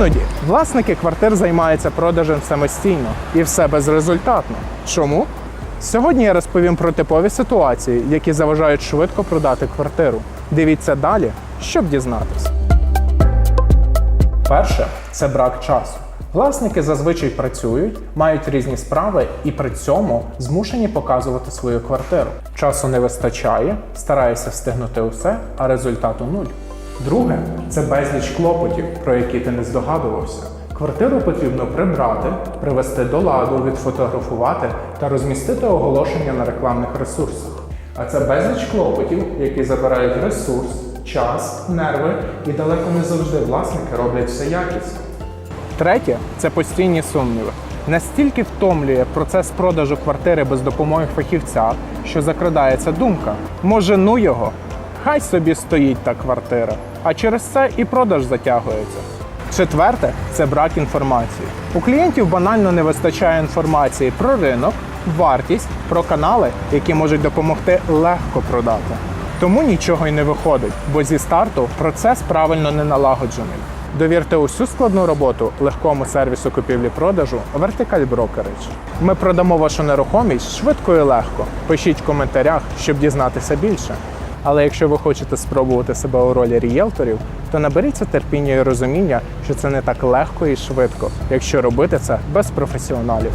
Іноді власники квартир займаються продажем самостійно і все безрезультатно. Чому? Сьогодні я розповім про типові ситуації, які заважають швидко продати квартиру. Дивіться далі, щоб дізнатися. Перше це брак часу. Власники зазвичай працюють, мають різні справи і при цьому змушені показувати свою квартиру. Часу не вистачає, стараєшся встигнути усе, а результату нуль. Друге це безліч клопотів, про які ти не здогадувався. Квартиру потрібно прибрати, привести до ладу, відфотографувати та розмістити оголошення на рекламних ресурсах. А це безліч клопотів, які забирають ресурс, час, нерви і далеко не завжди власники роблять все якісно. Третє це постійні сумніви. Настільки втомлює процес продажу квартири без допомоги фахівця, що закрадається думка: може, ну його, хай собі стоїть та квартира, а через це і продаж затягується. Четверте це брак інформації. У клієнтів банально не вистачає інформації про ринок, вартість, про канали, які можуть допомогти легко продати. Тому нічого й не виходить, бо зі старту процес правильно не налагоджений. Довірте усю складну роботу легкому сервісу купівлі-продажу Vertical Brokerage. Ми продамо вашу нерухомість швидко і легко. Пишіть в коментарях, щоб дізнатися більше. Але якщо ви хочете спробувати себе у ролі рієлторів, то наберіться терпіння і розуміння, що це не так легко і швидко, якщо робити це без професіоналів.